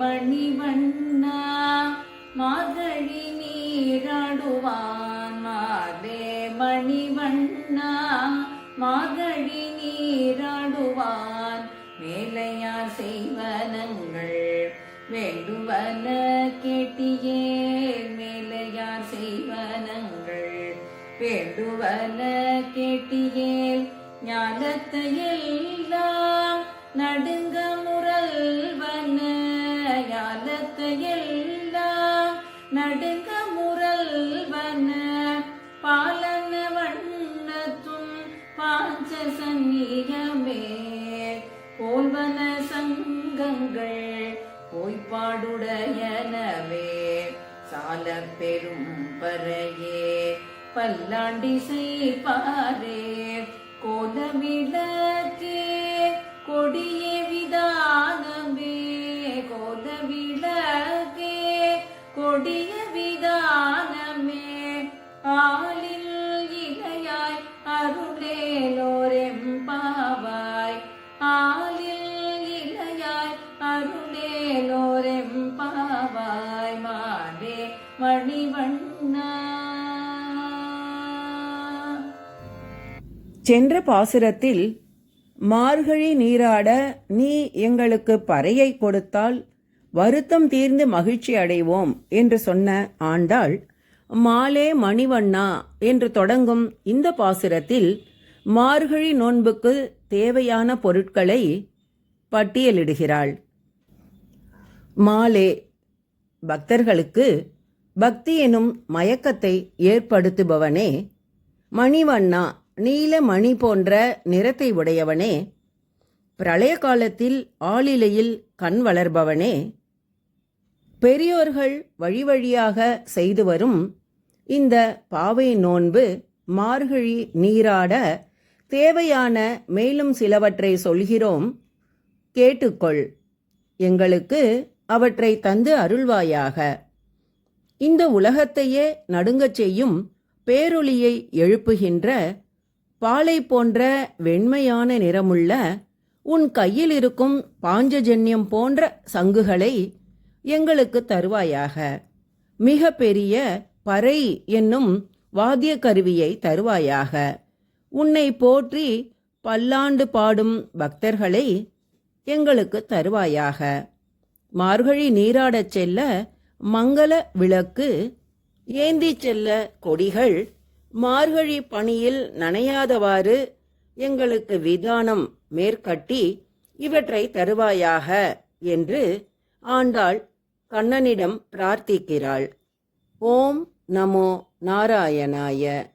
மணிவண்ணா மாதழி நீராடுவான். மாதே மணிவண்ணா மாதழி நீராடுவான். மேலையார் செய்வனங்கள் வேண்டுவன கேட்டியே மேலையார் செய்வனங்கள் வேண்டுவன கேட்டியே ஞானத்தையெல்லாம் நடுங்க காலத்து எல்லாம் நடுங்க முரல்வன பாலன வண்ணத்தும் பாஞ்ச சந்நியமே போல்வன சங்கங்கள் பொய்ப்பாடுடையனவே சால பெரும் பறையே பல்லாண்டி செய்பாரே. கோலவிளக்கே கொடியே மணிவண்ணா சென்ற பாசுரத்தில் மார்கழி நீராட நீ எங்களுக்கு பறையை கொடுத்தால் வருத்தம் தீர்ந்து மகிழ்ச்சி அடைவோம் என்று சொன்ன ஆண்டாள் மாலே மணிவண்ணா என்று தொடங்கும் இந்த பாசுரத்தில் மார்கழி நோன்புக்கு தேவையான பொருட்களை பட்டியலிடுகிறாள். மாலே பக்தர்களுக்கு பக்தி எனும் மயக்கத்தை ஏற்படுத்துபவனே. மணிவண்ணா நீல மணி போன்ற நிறத்தை உடையவனே. பிரளய காலத்தில் ஆளிலையில் கண் வளர்பவனே. பெரியோர்கள் வழி வழியாக செய்து வரும் இந்த பாவை நோன்பு மார்கழி நீராட தேவையான மேலும் சிலவற்றை சொல்கிறோம். கேட்டுக்கொள். எங்களுக்கு அவற்றை தந்து அருள்வாயாக. இந்த உலகத்தையே நடுங்கச் செய்யும் பேரொளியை எழுப்புகின்ற பாலை போன்ற வெண்மையான நிறமுள்ள உன் கையில் இருக்கும் பாஞ்சஜன்யம் போன்ற சங்குகளை எங்களுக்கு தருவாயாக. மிக பெரிய பறை என்னும் வாத்திய கருவியை தருவாயாக. உன்னை போற்றி பல்லாண்டு பாடும் பக்தர்களை எங்களுக்கு தருவாயாக. மார்கழி நீராடச் செல்ல மங்கள விளக்கு ஏந்திச் செல்ல கொடிகள் மார்கழி பணியில் நனையாதவாறு எங்களுக்கு விதானம் மேற்கட்டி இவற்றை தருவாயாக என்று ஆண்டாள் கண்ணனிடம் பிரார்த்திக்கிறாள். ஓம் நமோ நாராயணாய.